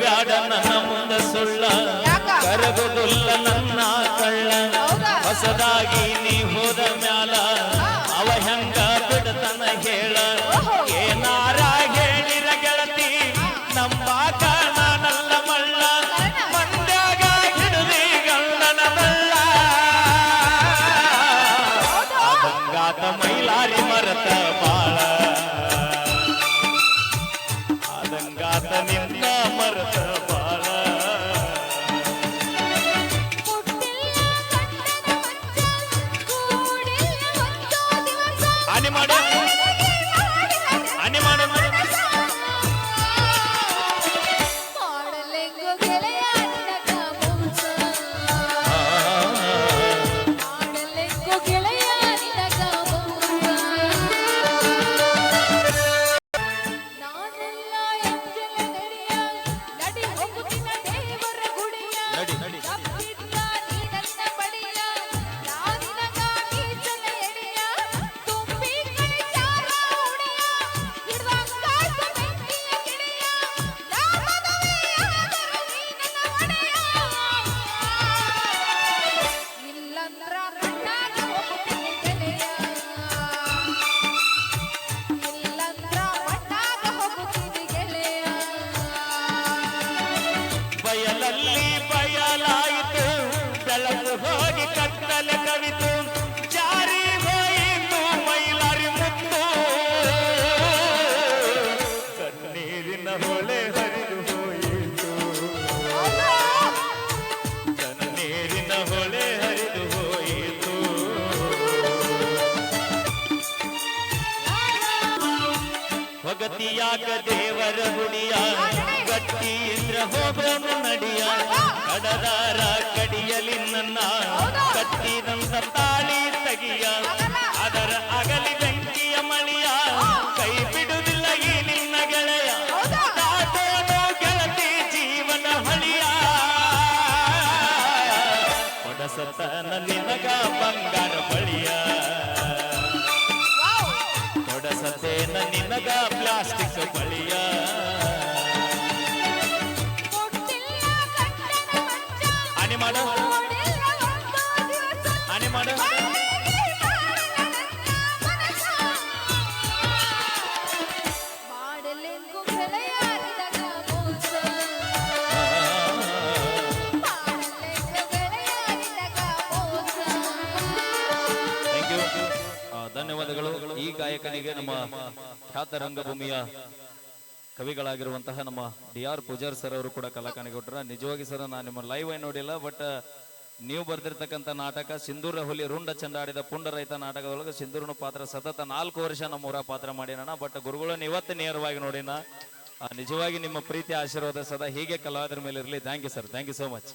ಹೇಳಬ್ಯಾಡ ನನ್ನ ಮುಂದ ಸುಳ್ಳ. ಕರಗುದುಲ್ಲ ನನ್ನ ಕಳ್ಳ? ಹೊಸದಾಗಿ ನೀ ಹೋದ ಮ್ಯಾಲ. ಅವ ಹೆಂಗ ಅದಂಗಾತ ನಿನ್ನ লেখা বিতে ಹೊಗತಿಯಾಕ ದೇವರ ಗುಡಿಯ ಗಟ್ಟಿ ಇಂದ್ರ ಹೋಗ್ರಮ ನಡಿಯ. ಕಡದಾರ ಕಡಿಯಲಿ ನನ್ನ. ಕಟ್ಟಿದಂತ ತಾಳಿ ತಗಿಯ. ಅದರ ಅಗಲಿ ಬೆಂಕಿಯ ಮಳಿಯ ಕೈ ಬಿಡುವುದಿಲ್ಲ ಈ ನಿನ್ನ ಗೆಳೆಯ. ಗೆಳತಿ ಜೀವನ ಹಳಿಯ ಹೊಡಸತನ ನಿನಗ ಬಂಗಾರ ಬಳಿಯ. ಹೊಡಸತೇನ ನಿನಗ ಪ್ಲಾಸ್ಟಿಕ್ ಬಳಿಯ ಹುಟ್ಟಿಲ್ಲ ಗಂಡನ ಮಂಚ, ಹಾನಿ ಮಾಡ ಕೂಡಿಲ್ಲ ಒಂದೋ ದಿವಸ. ಹಾನಿ ಮಾಡ ಧನ್ಯವಾದಗಳು. ಈ ಗಾಯಕನಿಗೆ ನಮ್ಮ ಖ್ಯಾತ ರಂಗಭೂಮಿಯ ಕವಿಗಳಾಗಿರುವಂತಹ ನಮ್ಮ ಡಿ ಆರ್ ಪೂಜಾರ್ ಸರ್ ಅವರು ಕೂಡ ಕಲಾಕಾನಿಗೆ ಕೊಟ್ಟರ ನಿಜವಾಗಿ ಸರ್, ನಾನು ನಿಮ್ಮ ಲೈವ್ ಏನು ನೋಡಿಲ್ಲ ಬಟ್ ನೀವು ಬರ್ದಿರ್ತಕ್ಕಂಥ ನಾಟಕ, ಸಿಂಧೂರ ಹುಲಿ ರುಂಡ ಚಂದಾಡಿದ ಪುಂಡ ರೈತ ನಾಟಕದೊಳಗೆ ಸಿಂಧೂರನ ಪಾತ್ರ ಸತತ ನಾಲ್ಕು ವರ್ಷ ನಮ್ಮ ಊರ ಪಾತ್ರ ಮಾಡಿರೋಣ ಬಟ್ ಗುರುಗಳನ್ನ ಇವತ್ತು ನೇರವಾಗಿ ನೋಡಿನ ನಿಜವಾಗಿ ನಿಮ್ಮ ಪ್ರೀತಿ, ಆಶೀರ್ವಾದ ಸದಾ ಹೀಗೆ ಕಲಾವಿದರ ಮೇಲೆ ಇರಲಿ thank you sir thank you so much